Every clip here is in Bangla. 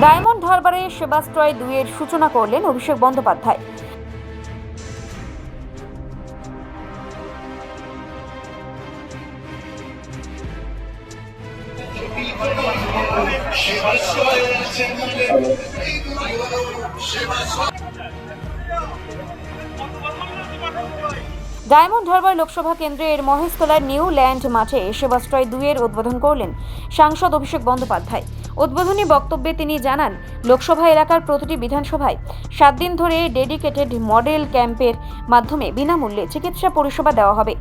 ডায়মন্ড হারবারে সেবাস্ট্রয় দুইয়ের সূচনা করলেন অভিষেক বন্দ্যোপাধ্যায়। ডায়মন্ড হারবার লোকসভা কেন্দ্রের মহেশতলার নিউ ল্যান্ড মাঠে সেবাস্ট্রয় দুইয়ের উদ্বোধন করলেন সাংসদ অভিষেক বন্দ্যোপাধ্যায়। উদ্বোধনী বক্তব্যে তিনি জানান, লোকসভা এলাকার প্রতিটি বিধানসভায় সাত দিন ধরে ডেডিকেটেড মডেল ক্যাম্পের মাধ্যমে বিনামূল্যে চিকিৎসা পরিষেবা দেওয়া হবে।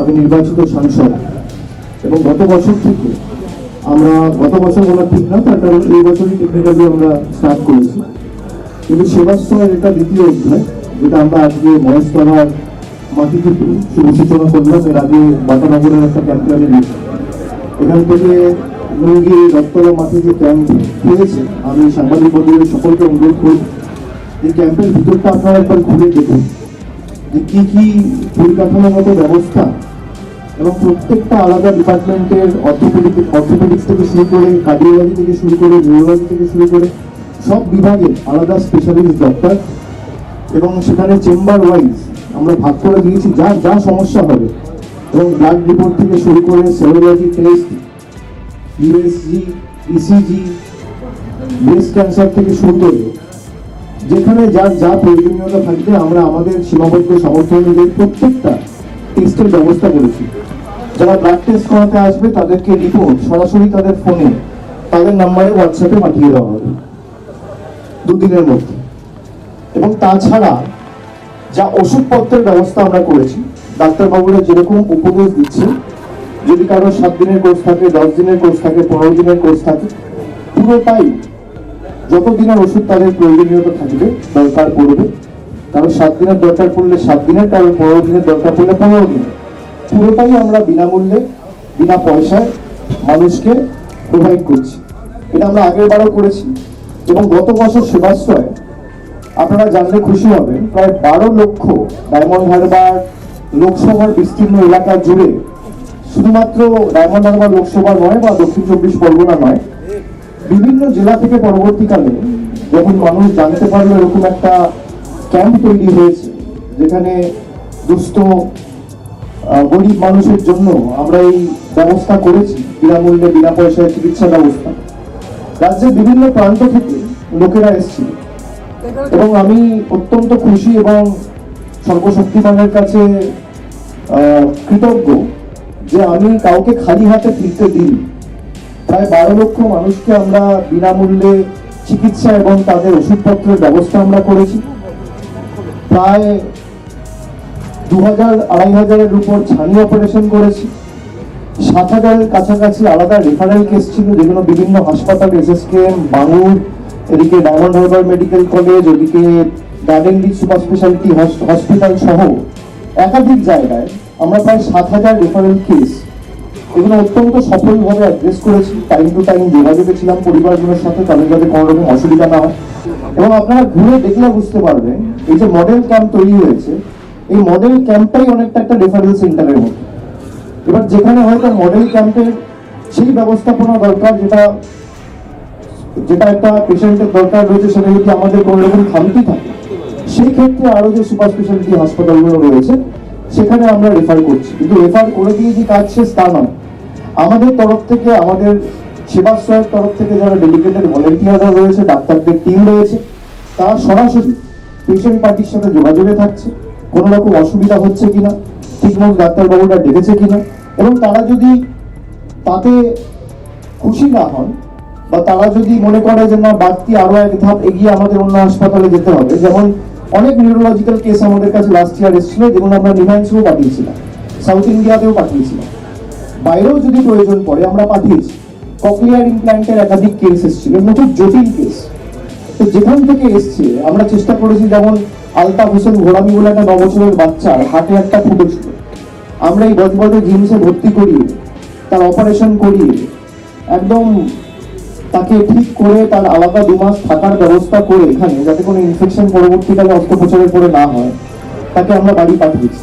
আমি নির্বাচিত সাংসদ, এবং গত বছর থেকে আমরা, গত বছর বলা ঠিক না তার কারণ এই বছরই টেকনিক্যালি আমরা স্টার্ট করেছি। কিন্তু সেবাশ্রয়ের এটা দ্বিতীয় অধ্যায়, যেটা আমরা আজকে মহেশতলার মাটি থেকে শুভ সূচনা করলাম এর আগে বাটানগরের একটা ক্যাম্পে আমি এখান থেকে লুঙ্গি রক্তলা মাঠে যে ক্যাম্প হয়েছে আমি সাংবাদিক বন্ধুদের সকলকে অনুরোধ করব এই ক্যাম্পের ভিতরটা আপনারা একবার ঘুরে দেখুন। যে কি কি পরিকাঠামোগত ব্যবস্থা এবং প্রত্যেকটা আলাদা ডিপার্টমেন্টের অর্থোপেডিক, অর্থোপেডিক্স থেকে শুরু করে কার্ডিওলজি থেকে শুরু করে নিউরোলজি থেকে শুরু করে সব বিভাগে আলাদা স্পেশালিস্ট ডক্টর এবং সেখানে চেম্বার ওয়াইজ আমরা ভাগ করে দিয়েছি, যা যা সমস্যা হবে। এবং ব্লাড রিপোর্ট থেকে শুরু করে serology test USG ECG, breast cancer থেকে শুরু করে, যেখানে যার যা প্রয়োজনীয়তা থাকবে, আমরা আমাদের সীমাবদ্ধ সামর্থ্য অনুযায়ী প্রত্যেকটা টেস্টের ব্যবস্থা করেছি। যারা ব্লাড টেস্ট করাতে আসবে, তাদেরকে রিপোর্ট, সরাসরি তাদের ফোনে, তাদের নাম্বারে হোয়াটসঅ্যাপে পাঠিয়ে দেওয়া হবে। দুদিনের মধ্যে। এবং তাছাড়া যা ওষুধপত্রের ব্যবস্থা আমরা করেছি। ডাক্তারবাবুরা যেরকম উপদেশ দিচ্ছে যদি কারও সাত দিনের কোর্স থাকে, দশ দিনের কোর্স থাকে, পনেরো দিনের কোর্স থাকে, পুরোটাই যত দিনের ওষুধ তাদের প্রয়োজনীয়তা থাকবে, দরকার পড়বে। কারও সাত দিনের দরকার পড়লে সাত দিনের কারও পনেরো দিনের দরকার পড়লে পনেরো দিনের। পুরোটাই আমরা বিনামূল্যে, বিনা পয়সায় মানুষকে প্রোভাইড করছি। এটা আমরা আগের বারও করেছি এবং গত বছর সেবাশ্রয় আপনারা জানলে খুশি হবেন, প্রায় বারো লক্ষ ডায়মন্ড হারবার লোকসভার বিস্তীর্ণ এলাকা জুড়ে শুধুমাত্র ডায়মন্ড হারবার লোকসভা নয় বা দক্ষিণ চব্বিশ পরগনা নয়, বিভিন্ন জেলা থেকে পরবর্তীকালে যখন মানুষ জানতে পারল এরকম একটা ক্যাম্প তৈরি হয়েছে, যেখানে দুস্থ গরিব মানুষের জন্য আমরা এই ব্যবস্থা করেছি, বিনামূল্যে, বিনা পয়সায় চিকিৎসা ব্যবস্থা, রাজ্যের বিভিন্ন প্রান্ত থেকে লোকেরা এসেছিল। এবং আমি অত্যন্ত খুশি এবং সর্বশক্তিমানের কাছে কৃতজ্ঞ যে আমি কাউকে খালি হাতে ফিরতে দিই। প্রায় বারো লক্ষ মানুষকে আমরা বিনামূল্যে চিকিৎসা এবং তাদের ওষুধপত্রের ব্যবস্থা আমরা করেছি। প্রায় দু হাজার, আড়াই হাজারের উপর ছানি অপারেশন করেছি। সাত হাজারের কাছাকাছি আলাদা রেফারেল কেস ছিল, যেগুলো বিভিন্ন হাসপাতাল এসএসকেএম বাঙুর এদিকে ডায়মন্ড হারবার মেডিকেল কলেজ, ওদিকে Garden Reach super speciality hospital সহ একাধিক জায়গায় আমরা প্রায় সাত হাজার রেফারেল কেস এগুলো অত্যন্ত সফলভাবে অ্যাড্রেস করেছি। টাইম টু টাইম যোগাযোগে ছিলাম পরিবারগুলোর সাথে, তাদের যাতে কোনো রকম অসুবিধা না হয়। এবং আপনারা ঘুরে দেখলে বুঝতে পারবেন, এই যে মডেল ক্যাম্প তৈরি হয়েছে, এই মডেল ক্যাম্পটাই অনেকটা একটা রেফারেল সেন্টারের মতো। এবার যেখানে হয়তো মডেল ক্যাম্পের সেই ব্যবস্থাপনা দরকার যেটা যেটা একটা পেশেন্টের দরকার রয়েছে, সেটা যদি আমাদের কোনো রকম খামতি থাকে, সেই ক্ষেত্রে আরও যে সুপার স্পেশালিটি হাসপাতালগুলো রয়েছে, সেখানে আমরা রেফার করছি। কিন্তু রেফার করে দিয়ে যে কাজ শেষ, তা নয়। আমাদের তরফ থেকে, আমাদের সেবাশ্রয়ের তরফ থেকে যারা ডেডিকেটেড ভলেন্টিয়াররা রয়েছে, ডাক্তারদের টিম রয়েছে, তারা সরাসরি পেশেন্ট পার্টির সাথে যোগাযোগে থাকছে। কোনো রকম অসুবিধা হচ্ছে কিনা ঠিকমতো ডাক্তারবাবুরা ডেকেছে কিনা, এবং তারা যদি তাতে খুশি না হন বা তারা যদি মনে করে যে না, বাড়তি আরও এক ধাপ এগিয়ে আমাদের অন্য হাসপাতালে যেতে হবে, যেমন অনেক নিউরোলজিক্যাল কেস আমাদের কাছে লাস্ট ইয়ার এসেছিল, যেগুলো আমরা নিভান্সেও পাঠিয়েছিলাম সাউথ ইন্ডিয়াতেও পাঠিয়েছিলাম। বাইরেও যদি প্রয়োজন পড়ে, আমরা পাঠিয়েছি। ককলিয়ার ইমপ্ল্যান্টের একাধিক কেস এসেছিল খুব জটিল কেস তো যেখান থেকে এসছে, আমরা চেষ্টা করেছি যেমন আলতাফ হোসেন ঘোড়ামি বলে একটা ন বছরের বাচ্চার হাটে একটা ফুটেছিল। আমরা এই বজবজে জিমসে ভর্তি করিয়ে, তার অপারেশন করিয়ে, একদম তাকে ঠিক করে তার আলাদা দু মাস থাকার ব্যবস্থা করে এখানে, যাতে কোনো ইনফেকশন পরবর্তীকালে অস্ত্রোপচারের পরে না হয়, তাকে আমরা বাড়ি পাঠিয়েছি।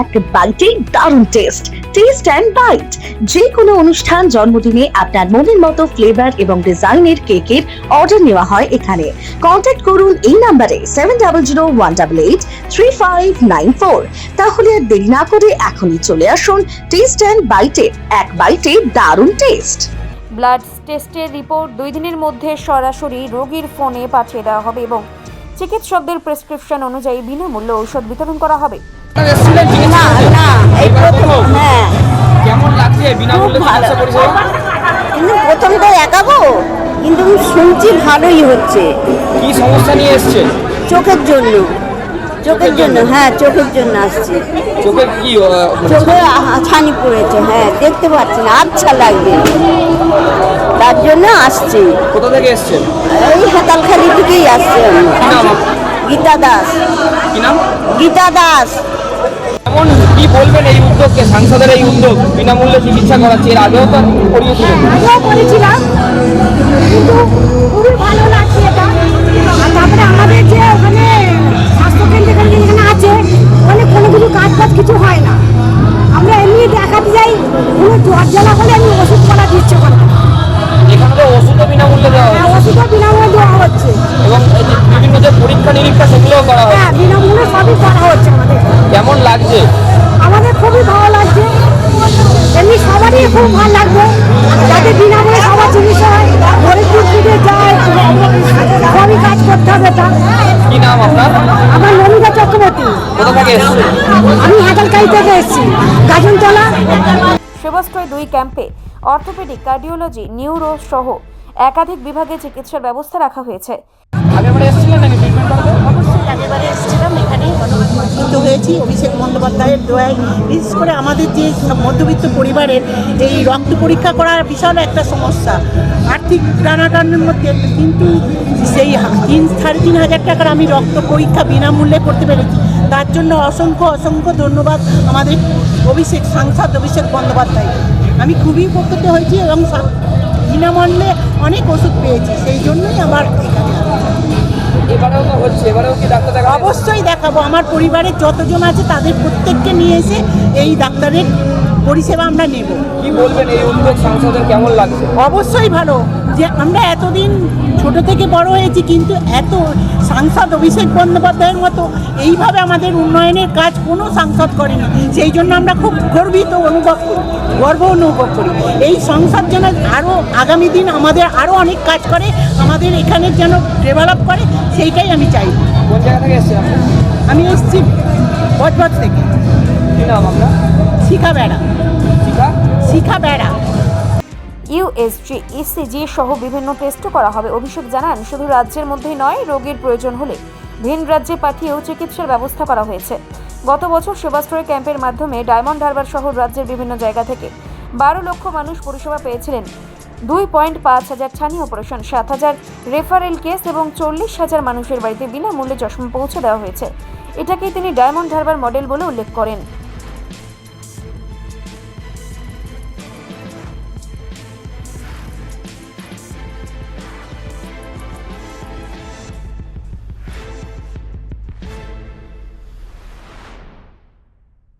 এক বাইটেই দারুণ টেস্ট টেস্ট অ্যান্ড বাইট যে কোনো অনুষ্ঠান, জন্মদিনে আপনার মনের মতো ফ্লেভার এবং ডিজাইনের কেকের অর্ডার নেওয়া হয় এখানে। কন্ট্যাক্ট করুন এই নাম্বারে seven double zero one double eight three five nine four তাহলে আর দেরি না করে এখনই চলে আসুন টেস্ট অ্যান্ড বাইটে এক বাইটে দারুণ টেস্ট ব্লাড টেস্টের রিপোর্ট দুই দিনের মধ্যে সরাসরি রোগীর ফোনে পাঠিয়ে দেওয়া হবে এবং চিকিৎসকদের প্রেসক্রিপশন অনুযায়ী বিনামূল্যে ঔষধ বিতরণ করা হবে। না না এই প্রথম হ্যাঁ। কেমন লাগছে বিনামূল্যে চিকিৎসা পরিষেবা? কিন্তু প্রথম তো একাবো কিন্তু শুনছি ভালোই হচ্ছে। কি সমস্যা নিয়ে এসছে? চোখের জন্য। চোখের জন্য হ্যাঁ চোখের জন্য আসছে। চোখে কি চোখে ছানি পড়েছে হ্যাঁ দেখতে পাচ্ছি না আচ্ছা লাগবে। তার জন্য আসছি। কোথা থেকে এসছেন এই হাতালখালি থেকেই আসছে? গীতা দাস। কি নাম? গীতা দাস। এমন কি বলবেন এই উদ্যোগকে? সাংসদের এই উদ্যোগ বিনামূল্যে চিকিৎসা করাচ্ছে এর আগেও তো করিয়েছিলেন আগেও করেছিলাম কিন্তু খুবই ভালো লাগছে এটা। তারপরে আমাদের যে ওখানে স্বাস্থ্যকেন্দ্র এখানে যেখানে আছে ওখানে কোনো কিছু কাজ বাজ কিছু হয় না। আমরা এমনি দেখাতে যাই কোনো জ্বর জ্বালা হলে আমি ওষুধ করা দিচ্ছে এখানে তো ওষুধও বিনামূল্যে দেওয়া হ্যাঁ হচ্ছে। ওষুধও বিনামূল্যে দেওয়া হচ্ছে। এবং বিভিন্ন যে পরীক্ষা নিরীক্ষা সেগুলোও করা হয় হ্যাঁ বিনামূল্যে সবই করা হচ্ছে আমাদের। কেমন লাগছে? আমাদের খুবই ভালো লাগছে। এমনি সবারই খুব ভালো লাগবে। যাতে বিনামূল্যে সবার চিকিৎসা হয় গরিব দুঃখীদের যায় সবই কাজ করতে হবে তা কি নাম আপনার? আমার নমিতা চক্রবর্তী। কোথা থেকে এসছেন? আমি হাজারকাই থেকে এসেছি গাজনতলা। সেবাশ্রয় দুই ক্যাম্পে অর্থোপেডিক কার্ডিওলজি নিউরো সহ একাধিক বিভাগে চিকিৎসার ব্যবস্থা রাখা হয়েছে। আগেবারে এসেছিলাম এখানে। উপকৃত হয়েছি অভিষেক বন্দ্যোপাধ্যায়ের দোয়ায়। বিশেষ করে আমাদের যে মধ্যবিত্ত পরিবারের এই রক্ত পরীক্ষা করার বিশাল একটা সমস্যা। আর্থিক টানাটানের মধ্যে কিন্তু সেই তিন, সাড়ে তিন হাজার টাকার আমি রক্ত পরীক্ষা বিনামূল্যে করতে পেরেছি। তার জন্য অসংখ্য অসংখ্য ধন্যবাদ আমাদের অভিষেক সাংসদ অভিষেক বন্দ্যোপাধ্যায়। আমি খুবই উপকৃত হয়েছি এবং বিনামূল্যে অনেক ওষুধ পেয়েছি। সেই জন্যই আমার এখানে। অবশ্যই দেখাবো। আমার পরিবারের যতজন আছে তাদের প্রত্যেককে নিয়ে এসে এই ডাক্তারের পরিষেবা আমরা নেব। কি বলবেন এই উদ্যোগ সাংসদের কেমন লাগছে? অবশ্যই ভালো। যে আমরা এতদিন ছোট থেকে বড় হয়েছি কিন্তু এত সাংসদ অভিষেক বন্দ্যোপাধ্যায়ের মতো এইভাবে আমাদের উন্নয়নের কাজ কোনো সাংসদ করেনি। সেই জন্য আমরা খুব গর্বিত অনুভব করি গর্ব অনুভব করি। এই সংসদ যেন আরও আগামী দিন আমাদের আরও অনেক কাজ করে আমাদের এখানে যেন ডেভেলপ করে সেইটাই আমি চাই। আমি এসেছি বজবজ থেকে। কি নাম আপনার? শিখা বেড়া। শিখা? শিখা বেড়া। ইউএসজি ইসিজি সহ বিভিন্ন টেস্টও করা হবে। অভিষেক জানান শুধু রাজ্যের মধ্যেই নয় রোগীর প্রয়োজন হলে ভিন রাজ্যে পাঠিয়েও চিকিৎসার ব্যবস্থা করা হয়েছে। গত বছর সেবাশ্রয় ক্যাম্পের মাধ্যমে ডায়মন্ড হারবার সহ রাজ্যের বিভিন্ন জায়গা থেকে বারো লক্ষ মানুষ পরিষেবা পেয়েছিলেন। দুই পয়েন্ট পাঁচ হাজার ছানি অপারেশন সাত হাজার রেফারেল কেস এবং চল্লিশ হাজার মানুষের বাড়িতে বিনামূল্যে চশমা পৌঁছে দেওয়া হয়েছে। এটাকেই তিনি ডায়মন্ড হারবার মডেল বলে উল্লেখ করেন।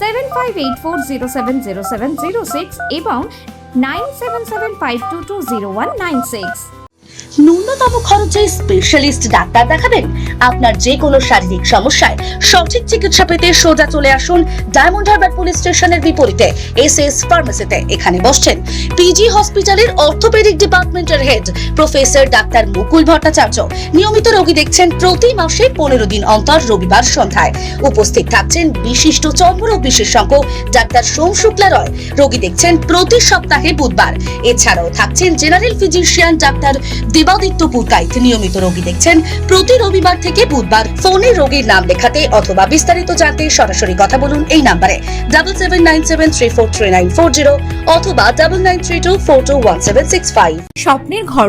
seven five eight four zero seven zero seven zero six এবং nine seven seven five two two zero one nine six ন্যূনতম খরচে স্পেশালিস্ট ডাক্তার দেখাবেন? আপনার যে কোনো শারীরিক সমস্যায় সঠিক চিকিৎসা পেতে সোজা চলে আসুন ডায়মন্ড হারবার পুলিশ স্টেশনের বিপরীতে এস এস ফার্মেসিতে। এখানে বসছেন পিজি হসপিটালের অর্থোপেডিক ডিপার্টমেন্টের head professor doctor Mukul Bhattacharya. নিয়মিত রোগী দেখছেন প্রতি মাসে পনেরো দিন অন্তর রবিবার সন্ধ্যায়। উপস্থিত থাকছেন বিশিষ্ট চর্মরোগ বিশেষজ্ঞ ডাক্তার সোম শুক্লা রয়। রোগী দেখছেন প্রতি সপ্তাহে বুধবার। এছাড়াও থাকছেন general physician doctor Debaditya Purkait. নিয়মিত রোগী দেখছেন প্রতি রবিবার থেকে বুধবার ফোনে রোগীর নাম লেখাতে অথবা বিস্তারিত জানতে সরাসরি কথা বলুন এই নাম্বারে। Double seven nine seven three four three nine four zero অথবা double nine three two four two one seven six five. স্বপ্নের ঘর